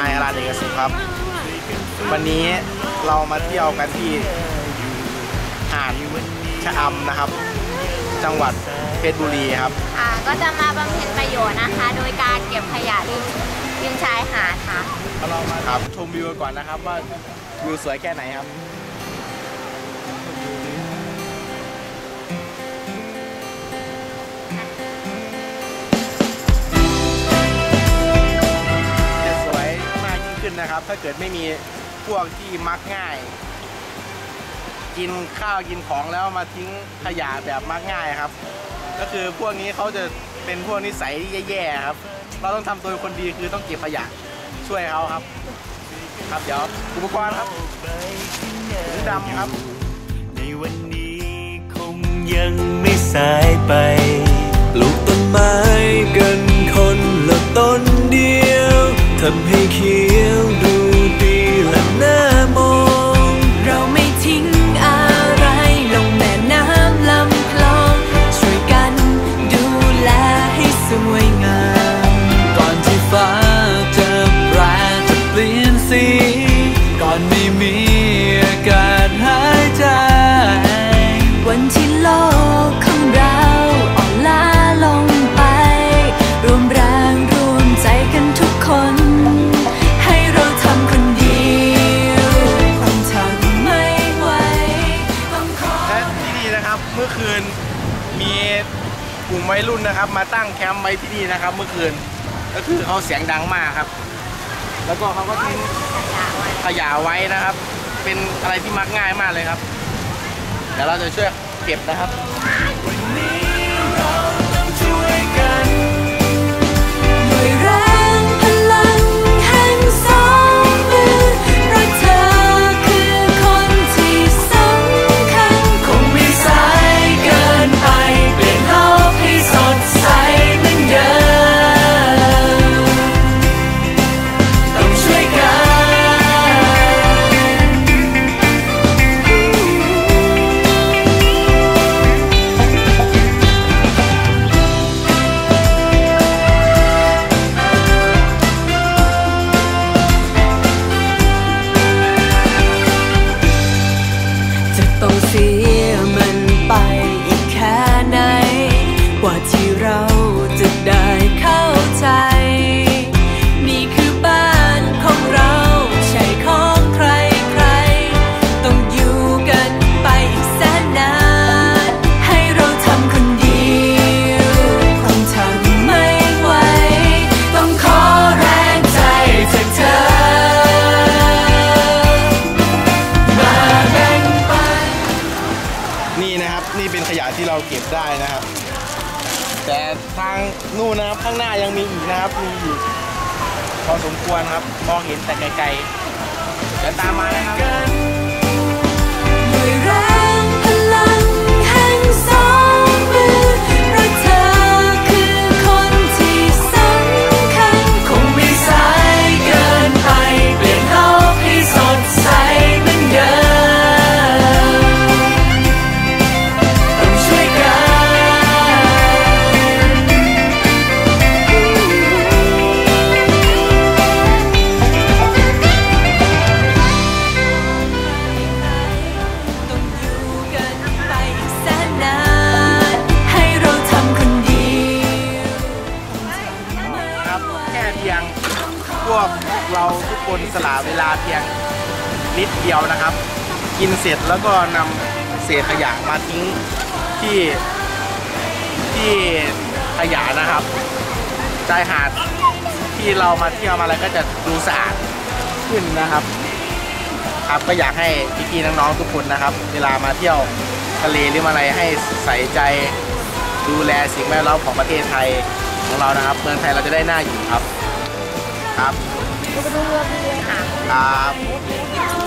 ครับ วันนี้เรามาเที่ยวกันที่หาดชะอำนะครับ จังหวัดเพชรบุรีครับอ่าก็จะมาบำเพ็ญประโยชน์นะคะ โดยการเก็บขยะริมริมชายหาดค่ะ เรามาครับชมวิวกันก่อนนะครับว่าวิวสวยแค่ไหนครับ นนะครับ ถ้าเกิดไม่มีพวกที่มักง่าย กินข้าวกินของแล้วมาทิ้งขยะแบบมักง่ายครับ ก็คือพวกนี้เขาจะเป็นพวกนิสัยแย่ๆครับ เราต้องทำตัวคนดีคือต้องเก็บขยะช่วยเขาครับ ครับเดี๋ยวอุปกรณ์ครับถุงดำครับ ในวันนี้คงยังไม่สายไป สีก่อนไม่มีอากาศหายใจ วันที่โลกของเราอ่อนล้าลงไป รวมแรงรวมใจกันทุกคน ให้เราทำคนเดียวคงทำไม่ไหวต้องขอและที่นี่นะครับเมื่อคืนมีกลุ่มวัยรุ่นนะครับ มาตั้งแคมป์ไว้ที่นี่นะครับ เมื่อคืน ก็คือเขาเสียงดังมากครับ แล้วก็เขาก็ทิ้งขยะไว้นะครับ เป็นอะไรที่มักง่ายมากเลยครับ เดี๋ยวเราจะช่วยเก็บนะครับ นะครับ แต่ทางนู่นนะครับข้างหน้ายังมีอีกนะครับมีอีกพอสมควรครับ มองเห็นแต่ไกลๆเดี๋ยวตามมานะครับ วกเราทุกคนสละเวลาเพียงนิดเดียวนะครับ กินเสร็จแล้วก็นำเศษขยะมาทิ้งที่ที่ขยะนะครับชายหาดที่เรามาเที่ยวมาอะไรก็จะดูสะอาดขึ้นนะครับ ครับก็อยากให้พี่ๆน้องๆทุกคนนะครับ เวลามาเที่ยวทะเลหรือมาอะไรให้ใส่ใจดูแลสิ่งแวดล้อมของประเทศไทยของเรานะครับ เมืองไทยเราจะได้หน่าอยู่ครับ ครับดูไปดูเรือพี่เลยค่ะครับ